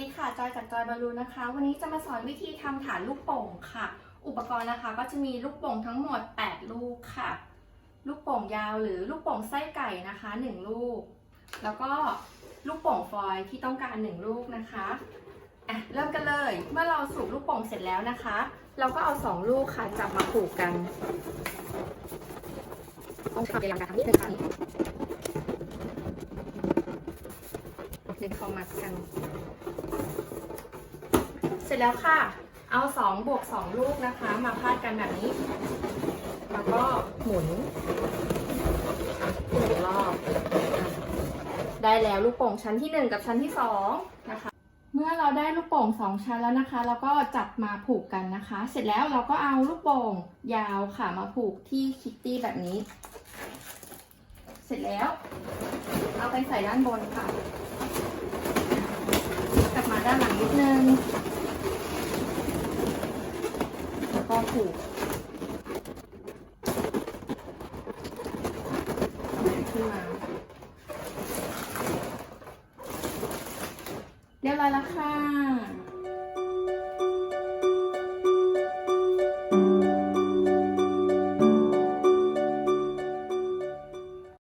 ดีค่ะ จอยจากจอยบอลลูนนะคะ วันนี้จะมาสอนวิธีทำฐานลูกโป่งค่ะ อุปกรณ์นะคะ ก็จะมีลูกโป่งทั้งหมด 8 ลูกค่ะ ลูกโป่งยาวหรือลูกโป่งไส้ไก่นะคะ 1 ลูก แล้วก็ลูกโป่งฟอยที่ต้องการ 1 ลูกนะคะอะเริ่มกันเลย เมื่อเราสูบลูกโป่งเสร็จแล้วนะคะ เราก็เอา 2 ลูกค่ะจับมาผูกกันต้องทำอย่างการทำนิดนึงค่ะ ดึงเขามากัน เสร็จแล้วค่ะ เอา2บวก2ลูกนะคะ มาพาดกันแบบนี้ แล้วก็หมุนหมุนรอบ ได้แล้วลูกโป่งชั้นที่1กับชั้นที่2นะคะ เมื่อเราได้ลูกโป่ง2ชั้นแล้วนะคะ เราก็จับมาผูกกันนะคะ เสร็จแล้วเราก็เอาลูกโป่งยาวค่ะมาผูกที่คิตตี้แบบนี้ เสร็จแล้วเอาไปใส่ด้านบนค่ะ กลับมาด้านหลังนิดนึง แล้วก็ผูกขึ้นมา เรียบร้อยแล้วค่ะ